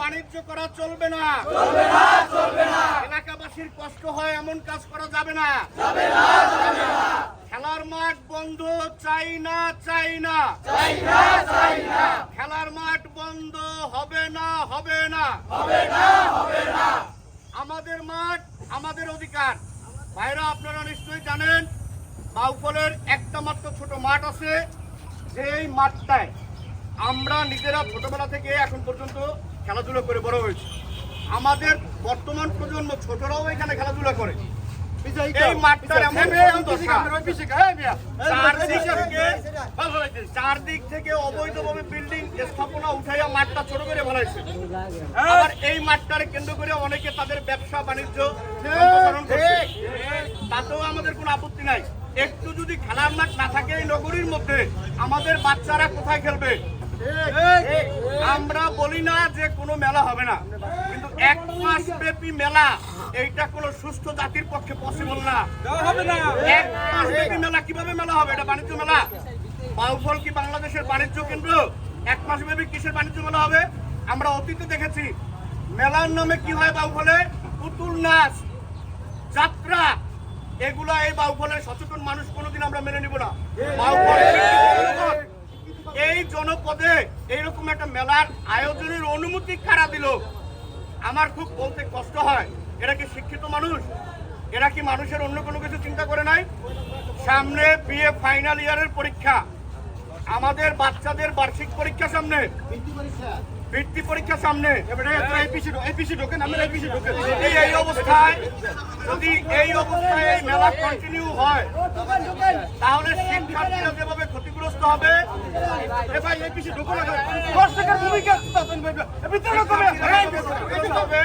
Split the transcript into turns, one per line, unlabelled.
বাণিজ্য করা চলবে না। এলাকাবাসীর কষ্ট হয়, এমন কাজ করা যাবে না। খেলার মাঠ বন্ধ, চাই না চাই না। খেলার মাঠ বন্ধ, হবে না হবে না। আমাদের মাঠ, আমাদের অধিকার। ভাইরা, আপনারা নিশ্চয়ই জানেন, বাউফলের একটা মাত্র ছোট মাঠ আছে, যেই মাঠটায় আমরা নিজেরা ছোটবেলা থেকে এখন পর্যন্ত খেলাধুলা করে বড় হয়েছি। আমাদের বর্তমান প্রজন্ম ছোটরাও এখানে খেলাধুলা করে। এই মাঠটার এমন চারদিক থেকে- অবৈধভাবে বিল্ডিং স্থাপনা উঠাইয়া মাঠটা ছোট করে ফেলাইছে আবার এই মাঠটারে কেন্দ্র করে অনেকে তাদের ব্যবসা বাণিজ্য সম্প্রসারণ তাতেও আমাদের কোনো আপত্তি নাই। একটু যদি খেলার মাঠ না থাকে এই নগরীর মধ্যে আমাদের বাচ্চারা কোথায় খেলবে? আমরা বলি না যে কোনো মেলা হবে না কিন্তু এক মাস ব্যাপী মেলা এইটা কোনো সুস্থ জাতির পক্ষে পসিবল না। এক মাস ব্যাপী মেলা কীভাবে মেলা হবে? এটা বাণিজ্য মেলা। বাউফল কি বাংলাদেশের বাণিজ্য কেন্দ্র? এক মাস ব্যাপী কিসের বাণিজ্য মেলা হবে? আমরা অতীতে দেখেছি মেলার নামে কি হয় বাউফলে? পুতুল নাচ যাত্রা। এগুলা এই বাউফলের সচেতন মানুষ কোনোদিন আমরা মেনে নিব না। বাউফল এই জনপদে এইরকম একটা মেলার আয়োজনের অনুমতি কারা দিল? আমার খুব বলতে কষ্ট হয়। এরা কি শিক্ষিত মানুষ? এরা কি মানুষের অন্য কোনো কিছু চিন্তা করে নাই? সামনে বিএ ফাইনাল ইয়ারের পরীক্ষা। আমাদের বাচ্চাদের বার্ষিক পরীক্ষা সামনে। বৃত্তি পরীক্ষা সামনে। এবারে যদি এই অবস্থায় যদি এই অবস্থায় এই মেলা কন্টিনিউ হয় তাহলে শিক্ষার্থীরা যেভাবে ক্ষতিগ্রস্ত হবে এ ভাই এই পিছিয়ে ঢুকো না দর্শকের ভূমিকা সাধারণ ক্ষতিগ্রস্ত হবে।